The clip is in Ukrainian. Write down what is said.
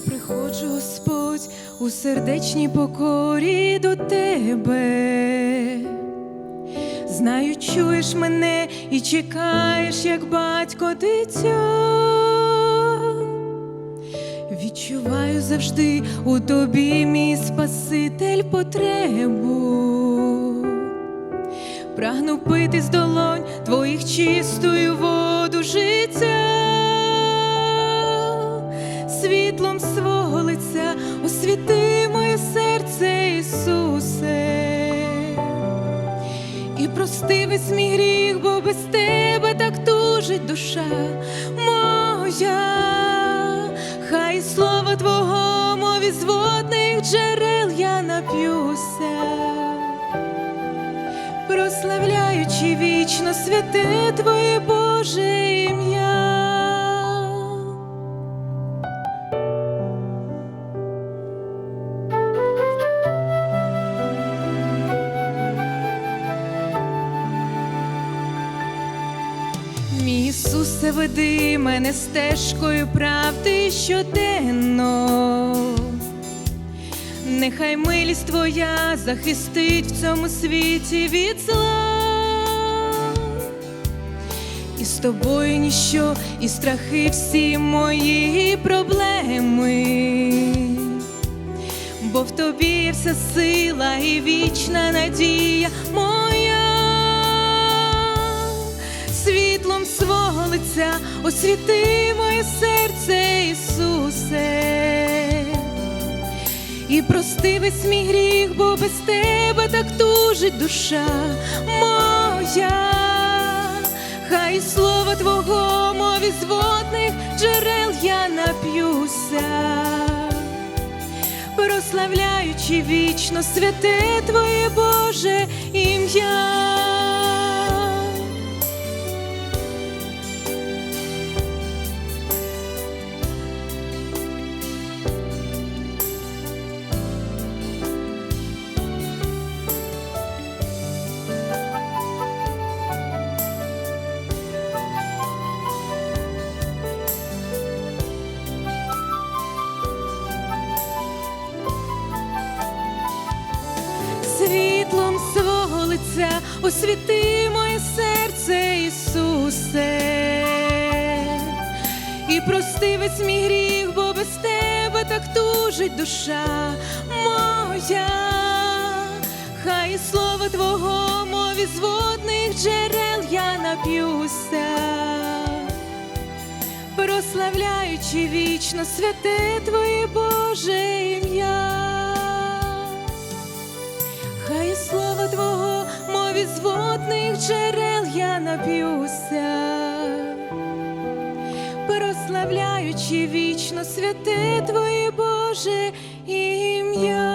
Приходжу, Господь, у сердечній покорі до тебе. Знаю, чуєш мене і чекаєш, як батько дитя. Відчуваю завжди у тобі, мій Спаситель, потребу. Прагну пити з долонь твоїх чистою воду життя, освіти моє серце, Ісусе, і прости весь мій гріх, бо без тебе так тужить душа моя, хай слова Твого, мові з джерел я нап'юся. Прославляючи вічно святе Твоє Боже Ісусе, веди мене стежкою правди щоденно. Нехай милість твоя захистить в цьому світі від зла. І з тобою ніщо, і страхи всі мої проблеми. Бо в тобі є вся сила і вічна надія моя. Освіти моє серце, Ісусе. І прости весь мій гріх, бо без тебе так тужить душа моя, хай слова Твого, мові з водних джерел я нап'юся, прославляючи вічно святе Твоє Боже ім'я. Світлом свого лиця освіти моє серце, Ісусе, і прости весь мій гріх, бо без тебе так тужить душа моя, хай слова Твого, мові з водних джерел я нап'юся. Прославляючи вічно святе Твоє Боже я нап'юся, прославляючи вічно святе Твоє Боже ім'я.